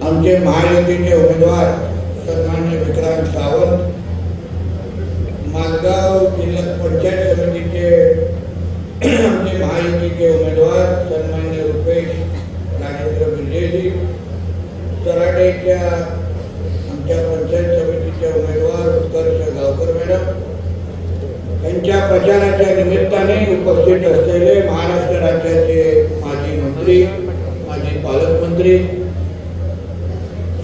आमचे महायुतीचे उमेदवार सन्मान्य विक्रांत सावंत मालगाव जिल्हा पंचायत समितीचे आमचे महायुतीचे उमेदवार सन्मान्य रुपेश राजेंद्र बिर्जेजी तराटेच्या आमच्या पंचायत समितीचे उमेदवार उत्कर्ष गावकर मॅडम यांच्या प्रचाराच्या निमित्ताने उपस्थित असलेले महाराष्ट्र राज्याचे माजी मंत्री माजी पालकमंत्री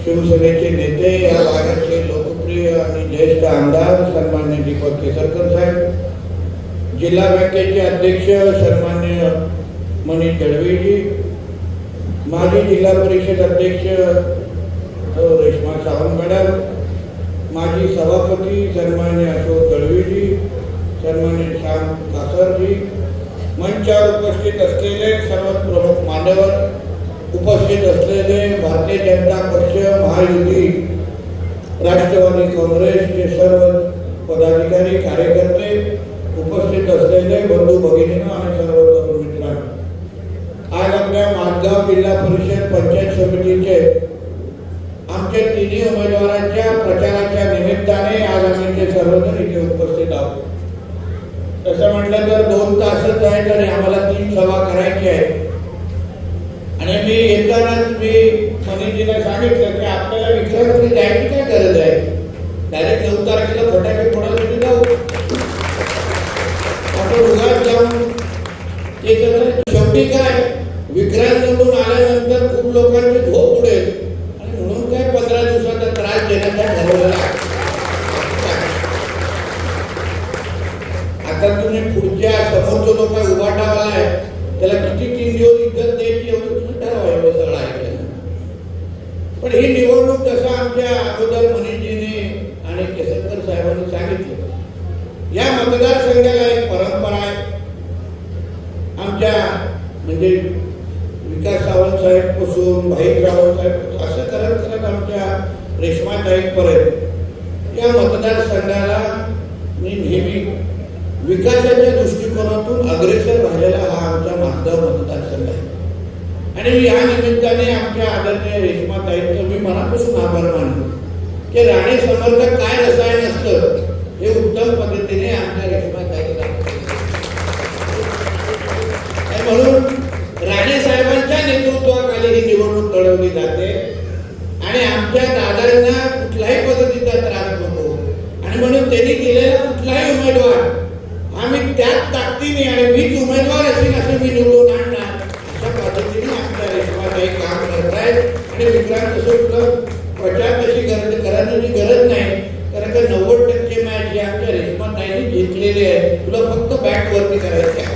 शिवसेनेचे नेते या भागाचे लोकप्रिय आणि ज्येष्ठ आमदार सन्मान्य दीपक केसरकर साहेब जिल्हा बँकेचे अध्यक्ष सन्मान्य मनीष दळवीजी माजी जिल्हा परिषद अध्यक्ष रेश्मा सावंत मॅडम माजी सभापती सन्मान्य अशोक दळवीजी सन्मान्य श्याम कासरजी मंचावर उपस्थित असलेले सर्व प्रमुख मान्यवर उपस्थित असलेले भारतीय जनता पक्ष महायुती राष्ट्रवादी काँग्रेसचे सर्व पदाधिकारी कार्यकर्ते उपस्थित असलेले बंधू भगिनींनो आणि सर्व तरुण मित्रांनो. आज आपल्या माणगाव जिल्हा परिषद पंचायत समितीचे आमच्या तिन्ही उमेदवारांच्या प्रचाराच्या निमित्ताने आज आम्ही ते सर्वजण इथे उपस्थित आहोत. तसं म्हटलं तर दोन तासच आहे तरी आम्हाला तीन सभा करायची आहे आणि मी येतानाच मी मनीजीला सांगितलं की आपल्याला विक्रांतकडे जायची काय गरज आहे? डायरेक्ट नऊ तारखेला फटाके फोडायला जाऊ. आपण उगाच जाऊन ते शेवटी काय? विक्रांत निवडून आल्यानंतर खूप लोकांची झोप उडेल. आणि म्हणून काय पंधरा दिवसाचा त्रास देण्याचा ठरवलेला आता तुम्ही पुढच्या समोरचा जो काय उभाटावाला आहे त्याला किती तीन दिवस इज्जत द्यायची पण ही निवडणूक जसं आमच्या अगोदर मनीषजीने आणि केसरकर साहेबांनी सांगितलं या मतदारसंघाला एक परंपरा आहे. आमच्या म्हणजे विकास सावंत साहेबपासून भाई सावंत साहेब असं करत करत आमच्या रेश्माताईपर्यंत या मतदारसंघाला मी नेहमी विकासाच्या दृष्टिकोनातून अग्रेसर राहिलेला हा आणि या निमित्ताने आमच्या आदरणीय रेश्माताईंचं मी मनापासून आभार मानतो. की राणे समर्थ काय रसायन असतं हे उत्तम पद्धतीने आमच्या रेश्माताईला आणि म्हणून राणे साहेबांच्या नेतृत्वाखाली ही निवडणूक लढवली जाते. आणि आमच्या दादांना कुठल्याही पद्धतीचा त्रास नको. आणि म्हणून त्यांनी दिलेला कुठलाही उमेदवार आम्ही त्याच ताकदीने आणि आमच्या हे काम करत आहेत आणि विक्रांत तसं तुला प्रचार कशी गरज करायची गरज नाही कारण का नव्वद टक्के मॅच जे आमच्या रेशमाताईने जिंकलेली आहे तुला फक्त बॅट वरती करायची आहे.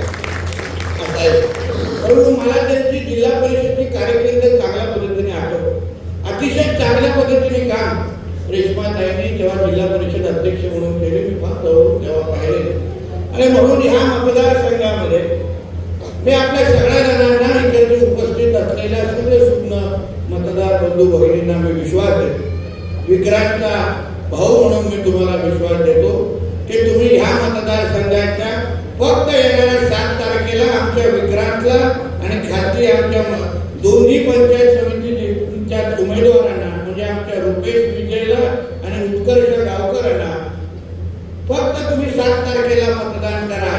असं म्हणून मला त्यांची जिल्हा परिषदची तर चांगल्या पद्धतीने आठवतो. अतिशय चांगल्या पद्धतीने काम रेशमाताईंनी जेव्हा जिल्हा परिषद अध्यक्ष म्हणून केले मी फार तेव्हा पाहिले. आणि म्हणून ह्या मतदारसंघामध्ये मी आपल्या सगळ्या जणांना इकडे उपस्थित असलेल्या सगळे सुज्ञ मतदार बंधू भगिनींना मी विश्वास देतो. विक्रांतचा भाऊ म्हणून मी तुम्हाला विश्वास देतो की तुम्ही ह्या मतदारसंघाच्या फक्त येणाऱ्या सात तारखेला आमच्या विक्रांतला आणि खात्री आमच्या दोन्ही पंचायत समितीच्या उमेदवारांना म्हणजे आमच्या रुपेश विजयला आणि उत्कर्ष गावकरांना फक्त तुम्ही सात तारखेला मतदान करा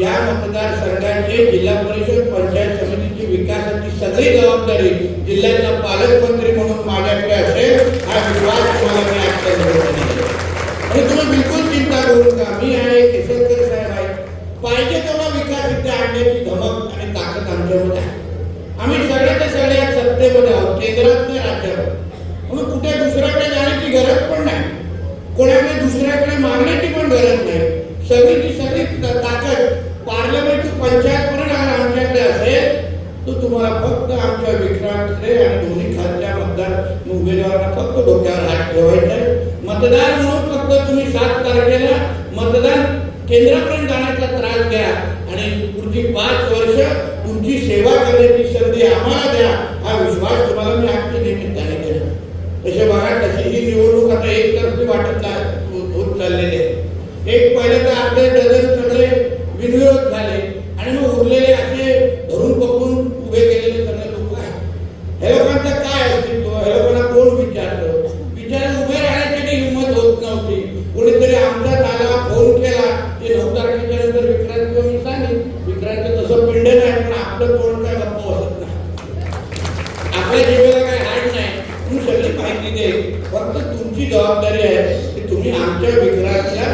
या मतदारसंघाचे जिल्हा परिषद पंचायत समितीची विकासाची सगळी जबाबदारी जिल्ह्याचा पालकमंत्री म्हणून माझ्याकडे असेल हा विश्वास तुम्हाला मी आजच्या आणि तुम्ही बिलकुल चिंता करू नका. मी आहे केसरकर साहेब आहे. पाहिजे तेव्हा विकास इथे आणण्याची धमक आणि ताकद आमच्यामध्ये आहे. आम्ही सगळ्याच्या सगळ्या सत्तेमध्ये आहोत केंद्रात नाही राज्यावर म्हणून कुठे दुसऱ्याकडे जाण्याची गरज पण नाही. कोणाकडे दुसऱ्याकडे मागण्याची पण गरज नाही. सगळीची सगळी ताकद पार्लमेंट पंचायत म्हणून आमच्याकडे असेल तर तुम्हाला फक्त आमच्या विक्रांतकडे आणि दोन्ही खालच्या मतदार उमेदवारांना फक्त डोक्यावर हात ठेवायचा आहे. मतदार म्हणून फक्त तुम्ही सात तारखेला मतदान केंद्रापर्यंत जाण्याचा त्रास घ्या आणि पुढची पाच वर्ष तुमची सेवा करण्याची संधी आम्हाला द्या हा विश्वास तुम्हाला मी आमच्या निमित्ताने केला तसे बघा तशी ही निवडणूक आता एकतर्फी वाटत होत चाललेली आहे. एक पहिले तर आपले डझन सगळे बिनविरोध झाले आणि मग उरलेले असे धरून पकडून उभे केलेले सगळे लोक आहेत. हे लोकांचं काय अस्तित्व? हे लोकांना कोण विचारलं विचार उभे राहण्याची काही हिंमत होत नव्हती. कोणीतरी आमच्यात आला फोन केला. ते नव्हता तारखेच्या नंतर विक्रांत मी सांगेल विक्रांत तसं पिंड नाही पण आपलं कोण काय गप्प होत नाही. आपल्या जीवाला काय हाड नाही तुम्ही सगळी माहिती दे. फक्त तुमची जबाबदारी आहे की तुम्ही आमच्या विक्रांतच्या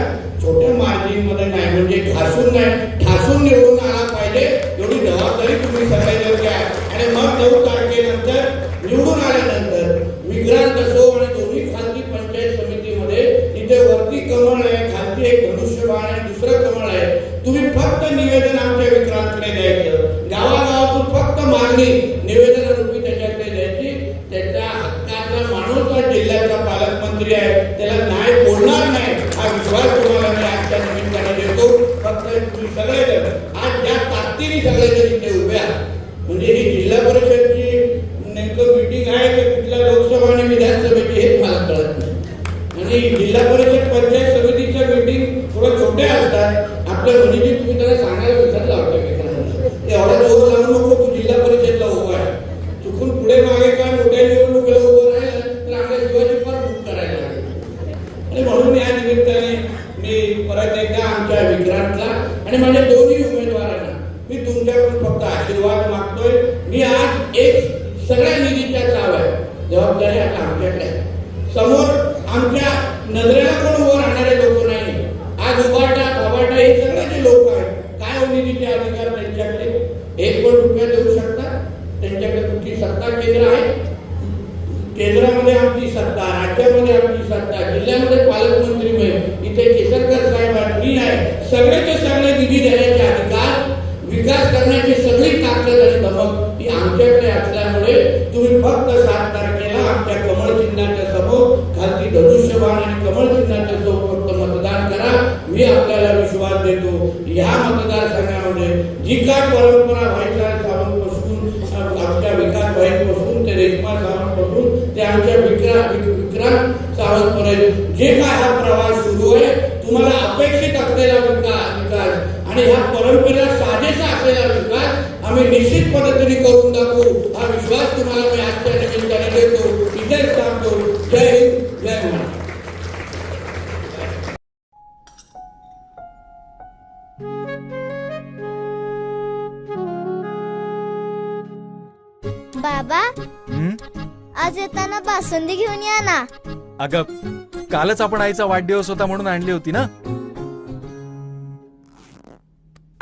छोट्या मार्जिनमध्ये नाही म्हणजे ठासून नाही ठासून निवडून आला पाहिजे एवढी जबाबदारी तुम्ही सगळ्यांना घ्या आणि मग नऊ तारखेनंतर निवडून आल्यानंतर विक्रांत असो आणि दोन्ही खालती पंचायत समितीमध्ये तिथे वरती कमळ आहे खालती एक धनुष्यबाण आहे दुसरं कमळ आहे. तुम्ही फक्त निवेदन आमच्या विक्रांतकडे द्यायचं. गावागावातून फक्त मागणी निवेदन म्हणजे ही जिल्हा परिषदची नेमकं मिटिंग आहे की कुठल्या लोकसभा आणि विधानसभेची हेच मला कळत नाही. आणि जिल्हा परिषद पंचायत समितीच्या मिटिंग थोड्या छोट्या असतात. आपल्या मुलीची तुम्ही त्याला सांगायला विसरला होता. सगळ्या निधीच्या चाव आहे जबाबदारी आता आमच्याकडे आहे. समोर आमच्या नजरेला कोण उभं राहणारे लोक नाही आज उभाटा खबाटा हे सगळे जे लोक आहेत काय निधीचे अधिकार त्यांच्याकडे? एक पण रुपया देऊ शकतात? त्यांच्याकडे तुमची सत्ता केंद्र आहे? केंद्रामध्ये आमची सत्ता राज्यामध्ये आमची सत्ता जिल्ह्यामध्ये पालकमंत्री आहे इथे केसरकर साहेब मी आहे. सगळेचे सगळे निधी देण्याचे अधिकार विकास करण्याची सगळी ताकद आणि धमक आमच्याकडे असल्यामुळे तुम्ही फक्त सात तारखेला आमच्या कमळ चिन्हाच्या समोर खालती धनुष्यबाण आणि कमळ चिन्हाच्या समोर फक्त मतदान करा. मी आपल्याला विश्वास देतो. या मतदारसंघामध्ये जी काय परंपरा व्हायचा सावंतपासून आमच्या विकासपासून ते रेश्मा सावंतपासून ते आमच्या विक्रा विक्रांत सावंतपर्यंत. जे काय हा प्रवास सुरू आहे तुम्हाला अपेक्षित असलेला विकास विकास आणि ह्या परंपरेला साजेसा असलेला विकास आम्ही निश्चित पद्धतीने करून दाखवू हा विश्वास तुम्हाला मी आजच्या निमित्ताने देतो. इथेच सांगतो. जय हिंद. जय महाराष्ट्र. बाबा हं? आज येताना बासुंदी घेऊन या ना. अगं कालच आपण आईचा वाढदिवस होता म्हणून आणली होती ना?